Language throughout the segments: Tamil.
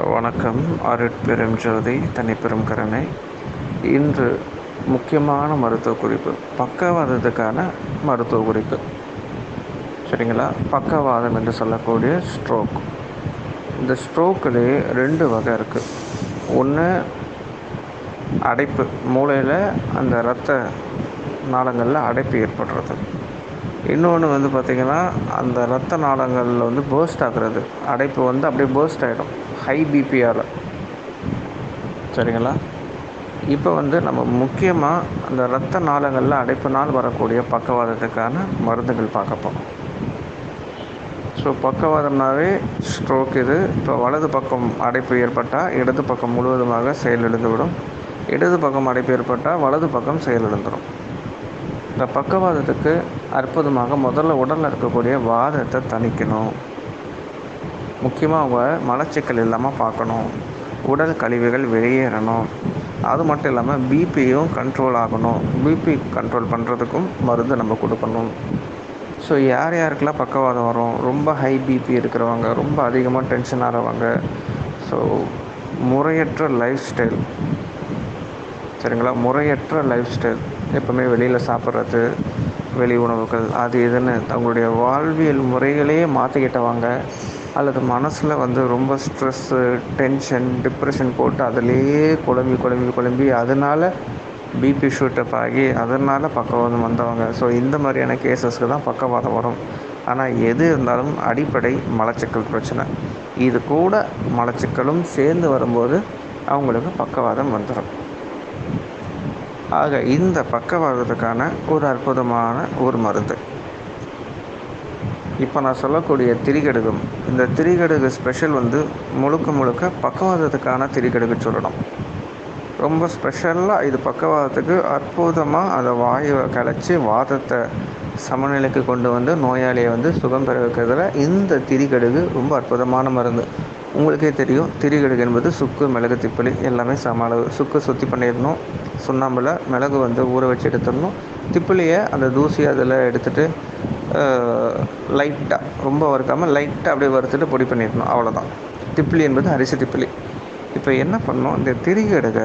வணக்கம். அருட்பெரும் ஜோதி தனிப்பெரும் கருணை. இன்று முக்கியமான மருத்துவ குறிப்பு. பக்கவாதத்துக்கான மருத்துவ குறிப்பு. சரிங்களா? பக்கவாதம் என்று சொல்லக்கூடிய ஸ்ட்ரோக் இந்த ஸ்ட்ரோக்கிலே ரெண்டு வகை இருக்குது ஒன்று அடைப்பு. மூளையில் அந்த இரத்த நாளங்களில் அடைப்பு ஏற்படுறது. இன்னொன்று வந்து பார்த்திங்கன்னா அந்த இரத்த நாளங்களில் வந்து பேர்ஸ்ட் ஆகுறது. அடைப்பு வந்து அப்படியே பேர்ஸ்ட் ஆகிடும் ஹை பிபியால் சரிங்களா? இப்போ வந்து நம்ம முக்கியமாக அந்த இரத்த நாளங்களில் அடைப்பினால் வரக்கூடிய பக்கவாதத்துக்கான மருந்துகள் பார்க்க போகிறோம் ஸோ பக்கவாதம்னாவே ஸ்ட்ரோக் இது. இப்போ வலது பக்கம் அடைப்பு ஏற்பட்டால் இடது பக்கம் முழுவதுமாக செயலிழந்துவிடும் இடது பக்கம் அடைப்பு ஏற்பட்டால் வலது பக்கம் செயலிழந்துடும் இந்த பக்கவாதத்துக்கு அற்புதமாக முதல்ல உடலில் இருக்கக்கூடிய வாதத்தை தணிக்கணும். முக்கியமாக அவங்க மலச்சிக்கல் இல்லாமல் பார்க்கணும். உடல் கழிவுகள் வெளியேறணும். அது மட்டும் இல்லாமல் பிபியும் கண்ட்ரோல் ஆகணும். பிபி கண்ட்ரோல் பண்ணுறதுக்கும் மருந்து நம்ம கொடுக்கணும். ஸோ யார் யாருக்கெல்லாம் பக்கவாதம் வரும்? ரொம்ப ஹை பிபி இருக்கிறவங்க ரொம்ப அதிகமாக டென்ஷன் ஆகிறவங்க ஸோ முறையற்ற லைஃப் ஸ்டைல் சரிங்களா? முறையற்ற லைஃப் ஸ்டைல் எப்போவுமே வெளியில் சாப்பிட்றது வெளி உணவுகள் அது இதுன்னு. தங்களுடைய வாழ்வியல் முறைகளையே மாற்றிக்கிட்டவங்க அல்லது மனசில் வந்து ரொம்ப ஸ்ட்ரெஸ்ஸு டென்ஷன் டிப்ரெஷன் போட்டு அதிலேயே குழம்பி குழம்பி குழம்பி அதனால் பிபி ஷூட்டப் ஆகி அதனால் பக்கவாதம் வந்தவங்க. ஸோ இந்த மாதிரியான கேசஸ்க்கு தான் பக்கவாதம் வரும். ஆனால் எது இருந்தாலும் அடிப்படை மலச்சிக்கல் பிரச்சனை. இது கூட மலச்சிக்கலும் சேர்ந்து வரும்போது அவங்களுக்கு பக்கவாதம் வந்துடும் ஆக இந்த பக்கவாதத்துக்கான ஒரு அற்புதமான ஒரு மருந்து. இப்போ நான் சொல்லக்கூடிய திரிகடுகம் இந்த திரிகடுகு ஸ்பெஷல் வந்து முழுக்க முழுக்க பக்கவாதத்துக்கான திரிகடுகு சொல்லணும். ரொம்ப ஸ்பெஷலாக இது பக்கவாதத்துக்கு அற்புதமாக அந்த வாயுவை கலைச்சி வாதத்தை சமநிலைக்கு கொண்டு வந்து நோயாளியை வந்து சுகம் பெற வைக்கிறதுல இந்த திரிகடுகு ரொம்ப அற்புதமான மருந்து. உங்களுக்கே தெரியும் திரிகடுகு என்பது சுக்கு மிளகு திப்பளி எல்லாமே சம அளவு. சுக்கு சுத்தி பண்ணிடணும். சுண்ணாம்பில் மிளகு வந்து ஊற வச்சு எடுத்துடணும். திப்பிலியை அந்த தூசி அதில் எடுத்துகிட்டு லைட்டாக ரொம்ப வறுக்காமல் லைட்டாக அப்படியே வறுத்துட்டு பொடி பண்ணிடணும். அவ்வளோதான் திப்பிலி என்பது அரிசி திப்பிலி. இப்போ என்ன பண்ணோம் இந்த திரிகடுக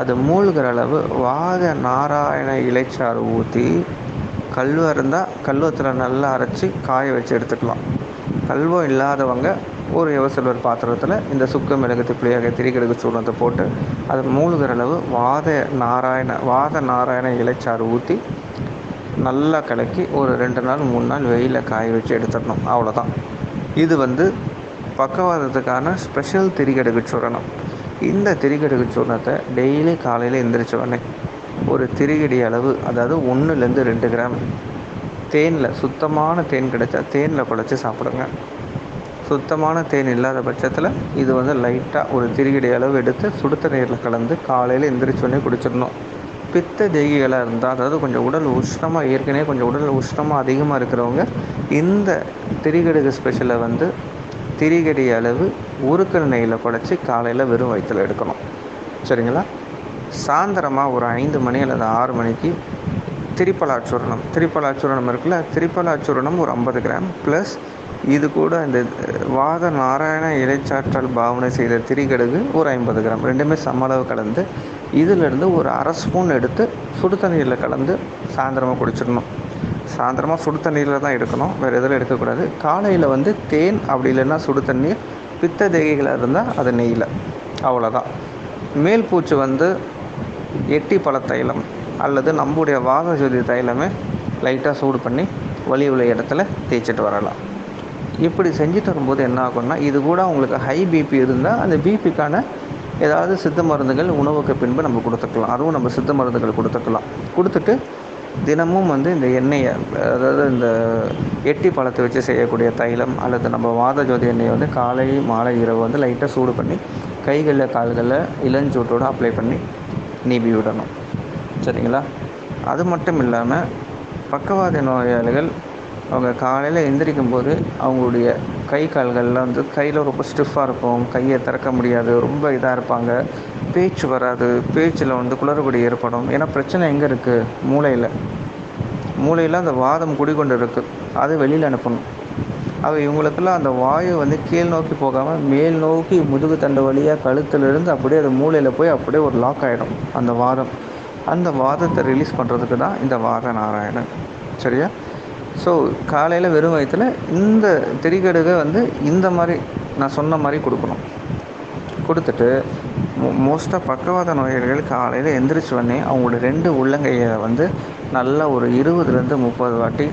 அது மூழ்கிற அளவு வாத நாராயண இலைச்சாறு ஊற்றி கல்வம் இருந்தால் கல்வத்தில் நல்லா அரைச்சி காய வச்சு எடுத்துக்கலாம். கல்வம் இல்லாதவங்க ஒரு எவசில்வர் பாத்திரத்தில் இந்த சுக்கு மிளகு திப்பிலியாக திரிகடுகு சூர்ணத்தை போட்டு அது மூழ்கிற அளவு வாத நாராயண வாத நாராயண இலைச்சாறு ஊற்றி நல்லா கலக்கி ஒரு ரெண்டு நாள் மூணு நாள் வெயிலில் காய வச்சு எடுத்துடணும். அவ்வளோதான் இது வந்து பக்கவாதத்துக்கான ஸ்பெஷல் திரிகடுகு சூரணம். இந்த திரிகடுகு சூரணத்தை டெய்லி காலையில் எந்திரிச்ச உடனே ஒரு திரிகடி அளவு அதாவது ஒன்றுலேருந்து ரெண்டு கிராம் தேனில் சுத்தமான தேன் கிடைச்சா தேனில் குழச்சி சாப்பிடுங்க. சுத்தமான தேன் இல்லாத பட்சத்தில் இது வந்து லைட்டாக ஒரு திரிகடி அளவு எடுத்து சுடுத்த நீரில் கலந்து காலையில் எந்திரிச்சோடனே குடிச்சிடணும். பித்த தேகிகளாக இருந்தால் அதாவது கொஞ்சம் உடல் உஷ்ணமாக ஏற்கனவே கொஞ்சம் உடல் உஷ்ணமாக அதிகமாக இருக்கிறவங்க இந்த திரிகடுகு ஸ்பெஷலை வந்து திரிகடி அளவு உருக்கல் நெய்யில் குழச்சி காலையில் வெறும் வயிற்றில் எடுக்கணும். சரிங்களா? சாயந்தரமாக ஒரு ஐந்து மணி அல்லது ஆறு மணிக்கு திரிப்பலாச்சூரணம். திரிப்பலாச்சூரணம் இருக்குல்ல திரிப்பலாச்சூரணம் ஒரு ஐம்பது கிராம். ப்ளஸ் இது கூட இந்த வாத நாராயண இலைச்சாற்றல் பாவனை செய்த திரிகடுகு ஒரு ஐம்பது கிராம். ரெண்டுமே சமளவு கலந்து இதிலிருந்து ஒரு அரை ஸ்பூன் எடுத்து சுடு தண்ணீரில் கலந்து சாயந்தரமாக குடிச்சிடணும். சாயந்தரமாக சுடு தண்ணீரில் தான் எடுக்கணும். வேறு எதில் எடுக்கக்கூடாது. காலையில் வந்து தேன் அப்படி இல்லைன்னா சுடு தண்ணீர் பித்த தேகைகளாக இருந்தால் அது நெய்யில். அவ்வளோதான் மேல் பூச்சி வந்து எட்டி பழ தைலம் அல்லது நம்முடைய வாத ஜோதி தைலமே லைட்டாக சூடு பண்ணி வலி உள்ள இடத்துல தேய்ச்சிட்டு வரலாம். இப்படி செஞ்சு தரும்போது என்ன ஆகும்னா இது கூட உங்களுக்கு ஹை பிபி இருந்தால் அந்த பிபிக்கான ஏதாவது சித்த மருந்துகள் உணவுக்கு பின்பு நம்ம கொடுத்துக்கலாம். அதுவும் நம்ம சித்த மருந்துகள் கொடுத்துக்கலாம். கொடுத்துட்டு தினமும் வந்து இந்த எண்ணெயை அதாவது இந்த எட்டி பழத்தை வச்சு செய்யக்கூடிய தைலம் அல்லது நம்ம வாத ஜோதி எண்ணெயை வந்து காலை மாலை இரவு வந்து லைட்டாக சூடு பண்ணி கைகளில் கால்களில் இளஞ்சூட்டோடு அப்ளை பண்ணி நீவி விடணும் சரிங்களா? அது மட்டும் இல்லாமல் பக்கவாத நோயாளிகள் அவங்க காலையில் எந்திரிக்கும் போது அவங்களுடைய கை கால்கள்லாம் வந்து கையில் ரொம்ப ஸ்டிஃபாக இருக்கும். கையை திறக்க முடியாது. ரொம்ப இதாக இருப்பாங்க. பேச்சு வராது. பேச்சில் வந்து குளறுபடி ஏற்படும். ஏன்னா பிரச்சனை எங்கே இருக்குது மூளையில். மூளையில் அந்த வாதம் குடிகொண்டு இருக்குது அது வெளியில் அனுப்பணும். அவ இவங்களுக்கெல்லாம் அந்த வாயு வந்து கீழ் நோக்கி போகாமல் மேல் நோக்கி முதுகு தண்டு வழியாக கழுத்துலேருந்து அப்படியே அது மூளையில் போய் அப்படியே ஒரு லாக் ஆகிடும் அந்த வாதம். அந்த வாதத்தை ரிலீஸ் பண்ணுறதுக்கு தான் இந்த வாத நாராயணன் சரியா? ஸோ காலையில் வெறும் வயிற்றில் இந்த திரிகடுகை வந்து இந்த மாதிரி நான் சொன்ன மாதிரி கொடுக்கணும். கொடுத்துட்டு மோஸ்ட்டாக பக்கவாத நோயாளிகள் காலையில் எந்திரிச்சு உடனே அவங்களோட ரெண்டு உள்ளங்கையை வந்து நல்லா ஒரு இருபதுலேருந்து முப்பது வாட்டி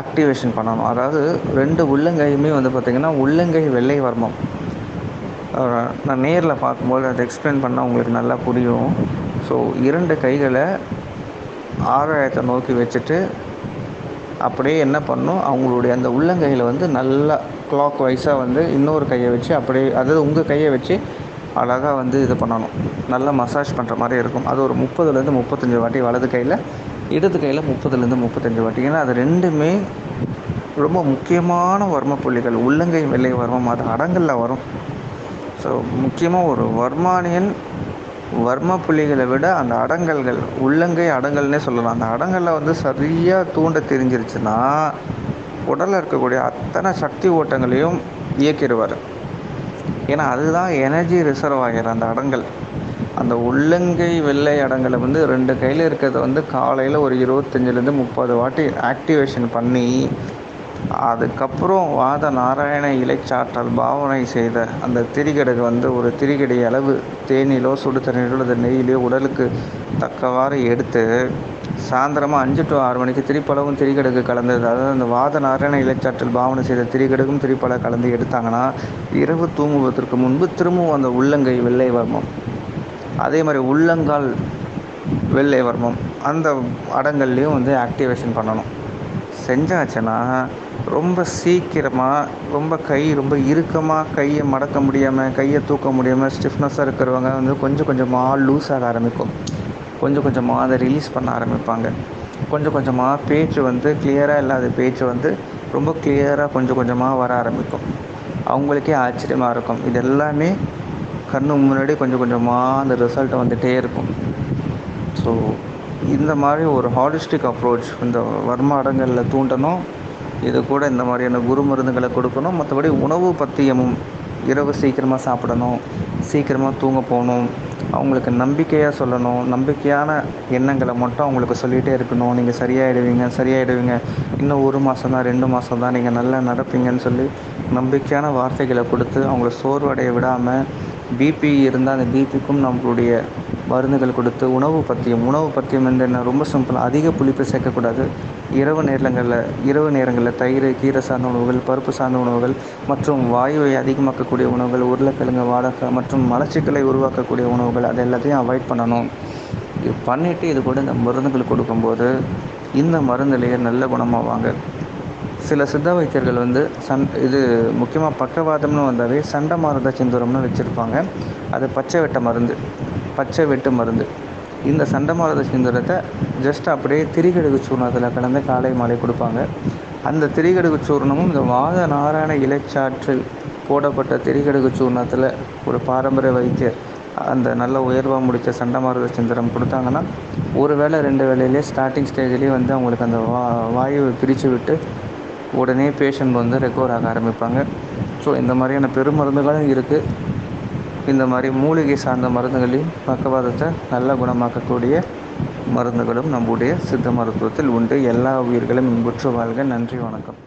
ஆக்டிவேஷன் பண்ணணும். அதாவது ரெண்டு உள்ளங்கையுமே வந்து பார்த்திங்கன்னா உள்ளங்கை வெள்ளை வர்மம். நான் நேரில் பார்க்கும்போது அதை எக்ஸ்பிளைன் பண்ணால் உங்களுக்கு நல்லா புரியும். ஸோ இரண்டு கைகளை ஆகாயத்தை நோக்கி வச்சுட்டு அப்படியே என்ன பண்ணும்? அவங்களுடைய அந்த உள்ளங்கையில் வந்து நல்லா கிளாக் வைஸாக வந்து இன்னொரு கையை வச்சு அப்படியே அதாவது உங்கள் கையை வச்சு அழகாக வந்து இது பண்ணணும். நல்லா மசாஜ் பண்ணுற மாதிரி இருக்கும். அது ஒரு முப்பதுலேருந்து முப்பத்தஞ்சு வாட்டி வலது கையில் இடது கையில் முப்பதுலேருந்து முப்பத்தஞ்சு வாட்டி. ஏன்னா அது ரெண்டுமே ரொம்ப முக்கியமான வர்ம புள்ளிகள் உள்ளங்கை வெள்ளை வர்மம் அது அடங்கலில் வரும். ஸோ முக்கியமாக ஒரு வர்மானியன் வர்ம புள்ளிகளை விட அந்த அடங்கல்கள் உள்ளங்கை அடங்கல்னே சொல்லலாம். அந்த அடங்கலில் வந்து சரியாக தூண்ட தெரிஞ்சிருச்சுன்னா உடலில் இருக்கக்கூடிய அத்தனை சக்தி ஓட்டங்களையும் இயக்கிடுவார். ஏன்னா அதுதான் எனர்ஜி ரிசர்வ் ஆகிற அந்த அடங்கல். அந்த உள்ளங்கை வெள்ளை அடங்கலை வந்து ரெண்டு கையில் இருக்கிறத வந்து காலையில் ஒரு இருபத்தஞ்சிலேருந்து முப்பது வாட்டி ஆக்டிவேஷன் பண்ணி அதுக்கப்புறம் வாத நாராயண இலைச்சாற்றல் பாவனை செய்த அந்த திரிகடுகு வந்து ஒரு திரிகடை அளவு தேனிலோ சுடு தண்ணீரோ அல்லது நெய்யிலோ உடலுக்கு தக்கவாறு எடுத்து சாயந்தரமாக அஞ்சு டு ஆறு மணிக்கு திரிப்பளவும் திரிகடுகு கலந்தது. அதாவது அந்த வாத நாராயண இலைச்சாற்றல் பாவனை செய்த திரிகடுகும் திரிப்பள கலந்து எடுத்தாங்கன்னா இரவு தூங்குவதற்கு முன்பு திரும்பவும் அந்த உள்ளங்கை வெள்ளை வர்மம். அதே மாதிரி உள்ளங்கால் வெள்ளை வர்மம். அந்த அடங்கல்லையும் வந்து ஆக்டிவேஷன் பண்ணணும். செஞ்சாச்சுன்னா ரொம்ப சீக்கிரமாக ரொம்ப கை ரொம்ப இறுக்கமாக கையை மடக்க முடியாமல் கையை தூக்க முடியாமல் ஸ்டிஃப்னஸாக இருக்கிறவங்க வந்து கொஞ்சம் கொஞ்சமாக லூஸ் ஆக ஆரம்பிக்கும். கொஞ்சம் கொஞ்சமாக அதை ரிலீஸ் பண்ண ஆரம்பிப்பாங்க. கொஞ்சம் கொஞ்சமாக பேச்சு வந்து கிளியராக இல்லாத பேச்சு வந்து ரொம்ப கிளியராக கொஞ்சம் கொஞ்சமாக வர ஆரம்பிக்கும். அவங்களுக்கே ஆச்சரியமாக இருக்கும். இது எல்லாமே கண்ணு முன்னாடி கொஞ்சம் கொஞ்சமாக அந்த ரிசல்ட் வந்துகிட்டே இருக்கும். ஸோ இந்த மாதிரி ஒரு ஹாலிஸ்டிக் அப்ரோச் இந்த வர்ம அடங்கலில் தூண்டணும். இது கூட இந்த மாதிரியான குரு மருந்துகளை கொடுக்கணும். மற்றபடி உணவு பத்தியமும் இரவு சீக்கிரமாக சாப்பிடணும். சீக்கிரமாக தூங்க போகணும். அவங்களுக்கு நம்பிக்கையாக சொல்லணும். நம்பிக்கையான எண்ணங்களை மட்டும் அவங்களுக்கு சொல்லிகிட்டே இருக்கணும். நீங்கள் சரியாயிடுவீங்க சரியாயிடுவீங்க. இன்னும் ஒரு மாதம் தான் ரெண்டு மாதம் தான் நீங்கள் நல்லா நடப்பீங்கன்னு சொல்லி நம்பிக்கையான வார்த்தைகளை கொடுத்து அவங்கள சோர்வடைய விடாமல் பிபி இருந்தால் அந்த பிபிக்கும் நம்மளுடைய மருந்துகள் கொடுத்து உணவு பத்தியம் உணவு பத்தியம் வந்து என்ன ரொம்ப சிம்பிள் அதிக புளிப்பு சேர்க்கக்கூடாது. இரவு நேரங்களில் இரவு நேரங்களில் தயிர் கீரை சார்ந்த உணவுகள் பருப்பு சார்ந்த உணவுகள் மற்றும் வாயுவை அதிகமாக்கக்கூடிய உணவுகள் உருளைக்கிழங்கு வாடகை மற்றும் மலச்சிக்கலை உருவாக்கக்கூடிய உணவுகள் அது எல்லாத்தையும் அவாய்ட் பண்ணணும். இது பண்ணிவிட்டு இது கூட இந்த மருந்துகள் கொடுக்கும்போது இந்த மருந்துலேயே நல்ல குணமாவாங்க சில சித்த வைத்தியர்கள் வந்து சன் இது முக்கியமாக பக்கவாதம்னு வந்தாவே சண்டை மாறுத சிந்துரம்னு வச்சுருப்பாங்க. அது பச்சை வெட்ட மருந்து பச்சை வெட்டு மருந்து. இந்த சண்டை மாறுத சிந்துரத்தை ஜஸ்ட் அப்படியே திரிகடுகு சூர்ணத்தில் கலந்து காலை மாலை கொடுப்பாங்க. அந்த திரிகடுகு சூர்ணமும் இந்த வாத நாராயண இலைச்சாற்றில் போடப்பட்ட திரிகடுகு சூர்ணத்தில் ஒரு பாரம்பரிய வைத்தியர் அந்த நல்ல உயர்வாக முடித்த சண்டமாரத சிந்திரம் கொடுத்தாங்கன்னா ஒரு வேளை ரெண்டு வேலையிலே ஸ்டார்டிங் ஸ்டேஜ்லேயே வந்து அவங்களுக்கு அந்த வா வாயுவை பிரித்து விட்டு உடனே பேஷண்ட் வந்து ரெக்கவர் ஆக ஆரம்பிப்பாங்க. ஸோ இந்த மாதிரியான பெருமருந்துகளும் இருக்குது இந்த மாதிரி மூலிகை சார்ந்த மருந்துகளையும் பக்கவாதத்தை நல்ல குணமாக்கக்கூடிய மருந்துகளும் நம்முடைய சித்த மருத்துவத்தில் உண்டு. எல்லா உயிர்களும் இன்புற்று வாழ்க. நன்றி வணக்கம்.